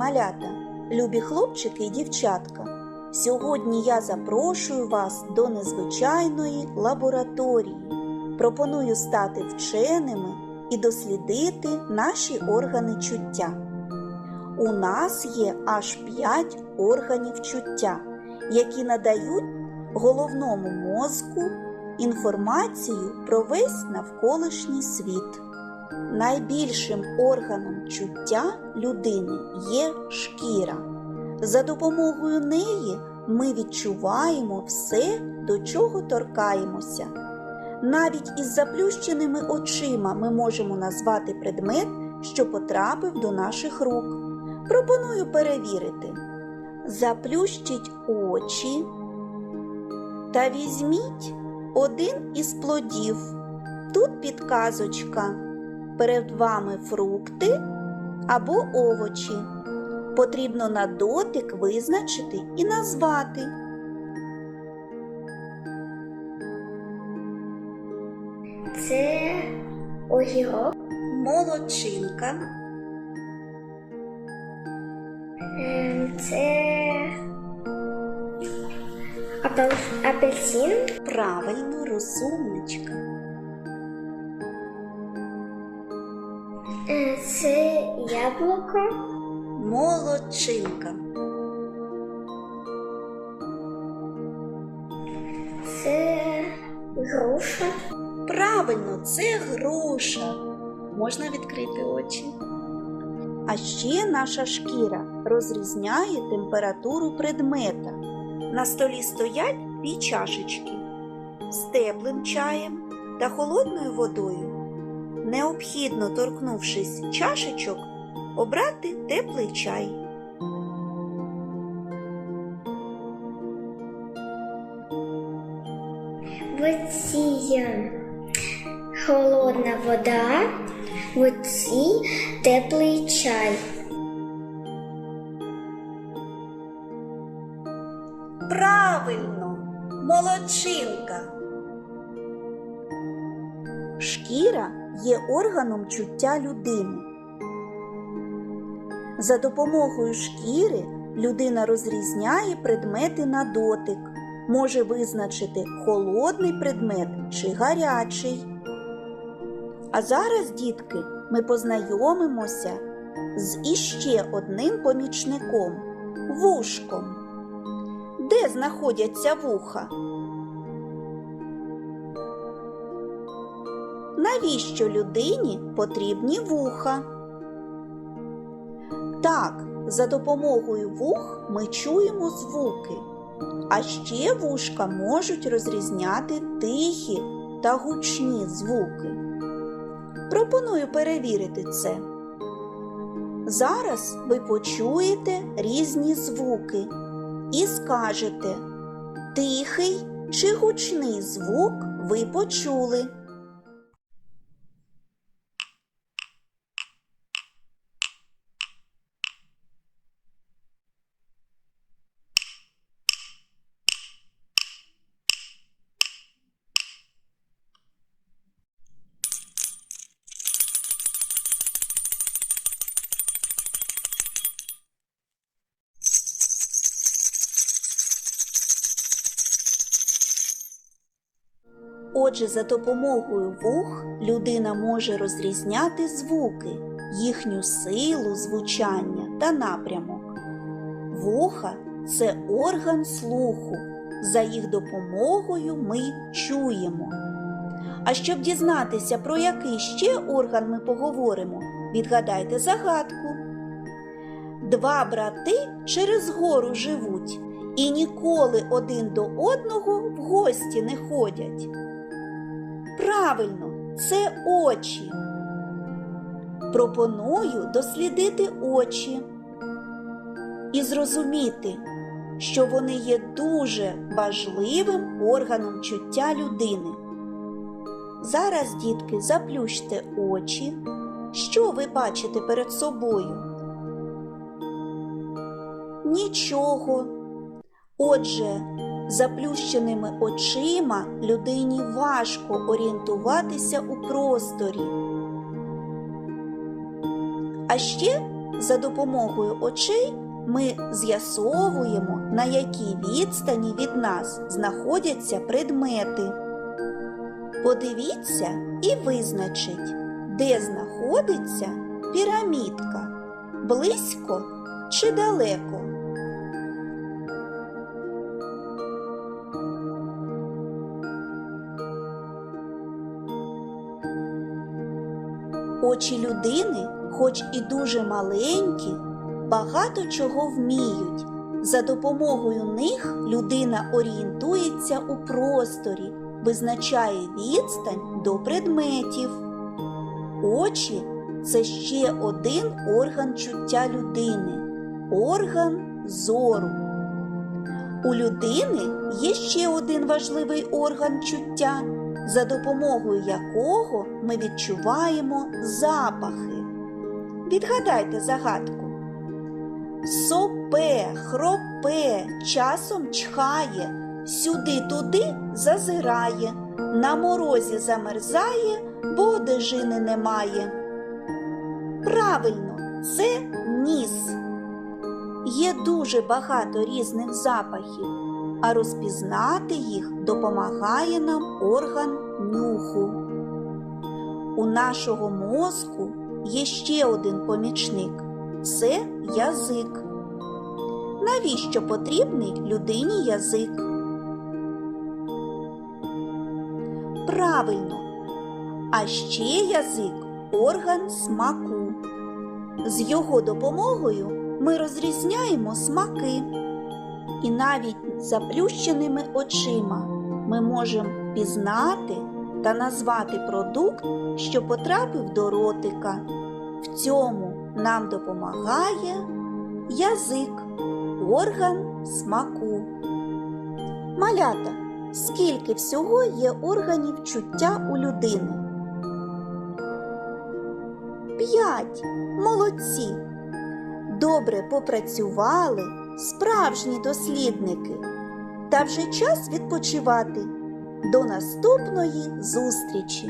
малята, любі хлопчики і дівчатка. Сьогодні я запрошую вас до незвичайної лабораторії. Пропоную стати вченими і дослідити наші органи чуття. У нас є аж 5 органів чуття, які надають головному мозку інформацію про весь навколишній світ. Найбільшим органом чуття людини є шкіра. За допомогою неї ми відчуваємо все, до чого торкаємося. Навіть із заплющеними очима ми можемо назвати предмет, що потрапив до наших рук. Пропоную перевірити. Заплющіть очі та візьміть один із плодів. Тут підказочка. Перед вами фрукти або овочі. Потрібно на дотик визначити і назвати. Це огірок, Молодчинка, ем, це апельсин, правильно розумничка. Яблуко, Молодчинка. це груша, Правильно, це груша. Можна відкрити очі. А ще наша шкіра розрізняє температуру предмета. На столі стоять дві чашечки з теплим чаєм та холодною водою. Необхідно, торкнувшись чашечок, обрати теплий чай. е, холодна вода, в цій теплий чай. Правильно, молодчинка. Шкіра є органом чуття людини. За допомогою шкіри людина розрізняє предмети на дотик, може визначити холодний предмет чи гарячий. А зараз, дітки, ми познайомимося з іще одним помічником вушком. Де знаходяться вуха? Навіщо людині потрібні вуха? Так, за допомогою вух ми чуємо звуки, а ще вушка можуть розрізняти тихі та гучні звуки. Пропоную перевірити це. Зараз ви почуєте різні звуки і скажете, тихий чи гучний звук ви почули. Отже, за допомогою вух людина може розрізняти звуки, їхню силу звучання та напрямок. Вуха це орган слуху. За їх допомогою ми чуємо. А щоб дізнатися, про який ще орган ми поговоримо, відгадайте загадку. Два брати через гору живуть і ніколи один до одного в гості не ходять. Правильно, це очі. Пропоную дослідити очі і зрозуміти, що вони є дуже важливим органом чуття людини. Зараз, дітки, заплющте очі. Що ви бачите перед собою? Нічого. Отже, заплющеними очима людині важко орієнтуватися у просторі. А ще За допомогою очей ми з'ясовуємо, на якій відстані від нас знаходяться предмети. Подивіться і визначіть, де знаходиться пірамідка близько чи далеко. Очі людини, хоч і дуже маленькі, багато чого вміють. За допомогою них людина орієнтується у просторі, визначає відстань до предметів. Очі це ще один орган чуття людини орган зору. У людини є ще один важливий орган чуття, за допомогою якого ми відчуваємо запахи. Відгадайте загадку. Сопе, хропе, часом чхає, сюди-туди зазирає, на морозі замерзає, бо одежини немає. Правильно, це ніс. Є дуже багато різних запахів, а розпізнати їх допомагає нам орган нюху. У нашого мозку є ще один помічник це язик. Навіщо потрібний людині язик? Правильно. А ще язик орган смаку. З його допомогою ми розрізняємо смаки. І навіть заплющеними очима ми можемо пізнати та назвати продукт, що потрапив до ротика. В цьому нам допомагає язик, орган смаку. Малята, скільки всього є органів чуття у людини? П'ять. Молодці. Добре попрацювали справжні дослідники. Та вже час відпочивати. До наступної зустрічі!